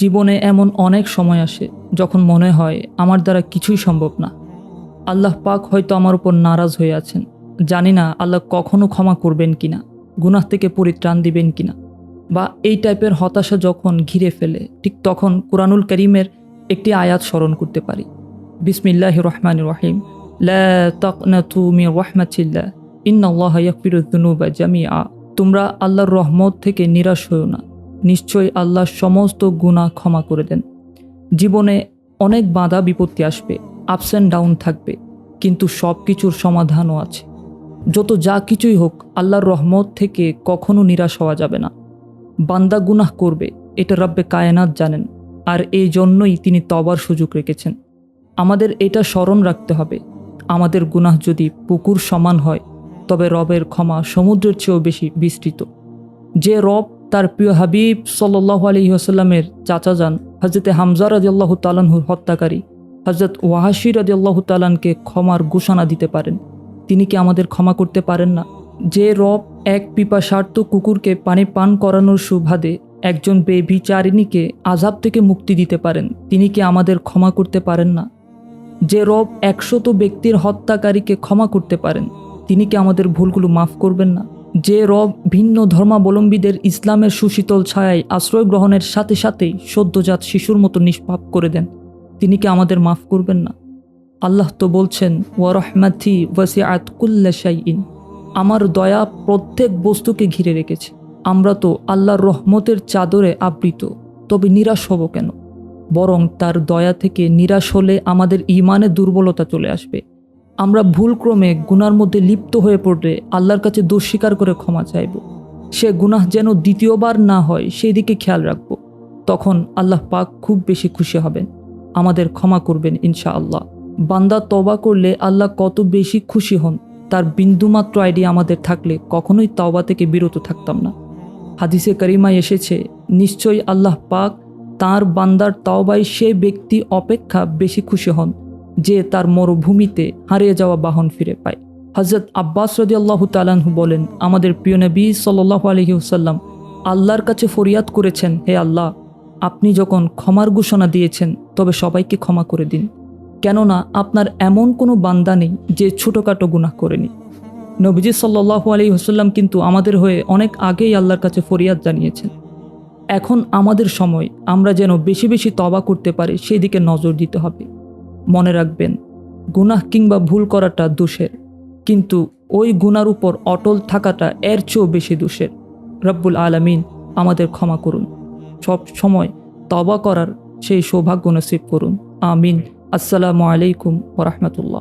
জীবনে এমন অনেক সময় আসে যখন মনে হয় আমার দ্বারা কিছুই সম্ভব না। আল্লাহ পাক হয়তো আমার উপর নারাজ হয়ে আছেন। জানি না আল্লাহ কখনো ক্ষমা করবেন কিনা, গুনাহ থেকে পরিত্রাণ দিবেন কিনা। বা এই টাইপের হতাশা যখন ঘিরে ফেলে, ঠিক তখন কোরআনুল করিমের একটি আয়াত স্মরণ করতে পারি। বিসমিল্লাহ রহমান রহিম। লা তাকনাতু মির রাহমাতিল্লাহ। ইন্নাল্লাহ ইয়াগফিরুয-যুনুবা তোমরা আল্লাহর রহমত থেকে নিরাশ হও না। নিশ্চয়ই আল্লাহ সমস্ত গুনাহ ক্ষমা করে দেন। জীবনে অনেক বাধা বিপত্তি আসবে আপস অ্যান্ড ডাউন থাকবে, কিন্তু সব কিছুর সমাধানও আছে। যত যা কিছুই হোক, আল্লাহর রহমত থেকে কখনো নিরাশ হওয়া যাবে না। বান্দা গুনাহ করবে, এটা রব্বে কায়নাত জানেন, আর এই জন্যই তিনি তবার সুযোগ রেখেছেন। আমাদের এটা স্মরণ রাখতে হবে, আমাদের গুনাহ যদি পুকুর সমান হয়, তবে রবের ক্ষমা সমুদ্রের চেয়েও বেশি বিস্তৃত। যে রব তার প্রিয় হাবিব সাল্লাহ আলহিহাস্লামের চাচা যান হজরতে হামজা রাজিয়াল্লাহ তালানহুর হত্যাকারী। হজরত ওয়াহাসি রাজিয়াল্লাহ তালানকে ক্ষমার ঘোষণা দিতে পারেন। তিনি কি আমাদের ক্ষমা করতে পারেন না? যে রব এক পিপাসার্থ কুকুরকে পানি পান করানোর সুবাদে একজন বেবিচারিণীকে আজাব থেকে মুক্তি দিতে পারেন, তিনি কি আমাদের ক্ষমা করতে পারেন না? যে রব একশত ব্যক্তির হত্যাকারীকে ক্ষমা করতে পারেন, তিনি কি আমাদের ভুলগুলো মাফ করবেন না? যে রব ভিন্ন ধর্মাবলম্বীদের ইসলামের সুশীতল ছায়ায় আশ্রয় গ্রহণের সাথে সাথেই সদ্যজাত শিশুর মতো নিষ্পাপ করে দেন। তিনি কি আমাদের মাফ করবেন না? আল্লাহ তো বলছেন ওয়ারহমাথি ওয়াসিআত কুল্লা শাইইন। আমার দয়া প্রত্যেক বস্তুকে ঘিরে রেখেছে। আমরা তো আল্লাহর রহমতের চাদরে আবৃত, তবে নিরাশ হব কেন? বরং তার দয়া থেকে নিরাশ হলে আমাদের ইমানে দুর্বলতা চলে আসবে। আমরা ভুলক্রমে গুনার মধ্যে লিপ্ত হয়ে পড়লে আল্লাহর কাছে দোষ স্বীকার করে ক্ষমা চাইব। সে গুনাহ যেন দ্বিতীয়বার না হয় সেই দিকে খেয়াল রাখব। তখন আল্লাহ পাক খুব বেশি খুশি হবেন। আমাদের ক্ষমা করবেন ইনশা আল্লাহ বান্দা তবা করলে আল্লাহ কত বেশি খুশি হন, তার বিন্দুমাত্র আইডিয়া আমাদের থাকলে কখনোই তওবা থেকে বিরত থাকতাম না। হাদিসে করিমায় এসেছে, নিশ্চয়ই আল্লাহ পাক তার বান্দার তাওবাই সে ব্যক্তি অপেক্ষা বেশি খুশি হন। যে তার মরুভূমিতে হারিয়ে যাওয়া বাহন ফিরে পায়। হজরত আব্বাস রদি আল্লাহ তালাহু বলেন, আমাদের প্রিয় নবী সাল্লাহ আলহিউসাল্লাম আল্লাহর কাছে ফরিয়াদ করেছেন, হে আল্লাহ, আপনি যখন ক্ষমার ঘোষণা দিয়েছেন, তবে সবাইকে ক্ষমা করে দিন। কেননা আপনার এমন কোনো বান্দা নেই যে ছোটোখাটো গুনাহ করেনি। নবীজি সাল্লাহ আলী হোসাল্লাম কিন্তু আমাদের হয়ে অনেক আগেই আল্লাহর কাছে ফরিয়াদ জানিয়েছেন। এখন আমাদের সময়, আমরা যেন বেশি বেশি তবা করতে পারি সেই দিকে নজর দিতে হবে। মনে রাখবেন, গুনাহ কিংবা ভুল করাটা দোষের। কিন্তু ওই গুনার উপর অটল থাকাটা এর চেয়েও বেশি দোষের। রব্বুল আলমিন আমাদের ক্ষমা করুন। সব সময় তবা করার সেই সৌভাগ্য নসিব করুন। আমিন। আসসালামু আলাইকুম ওরহমতুল্লাহ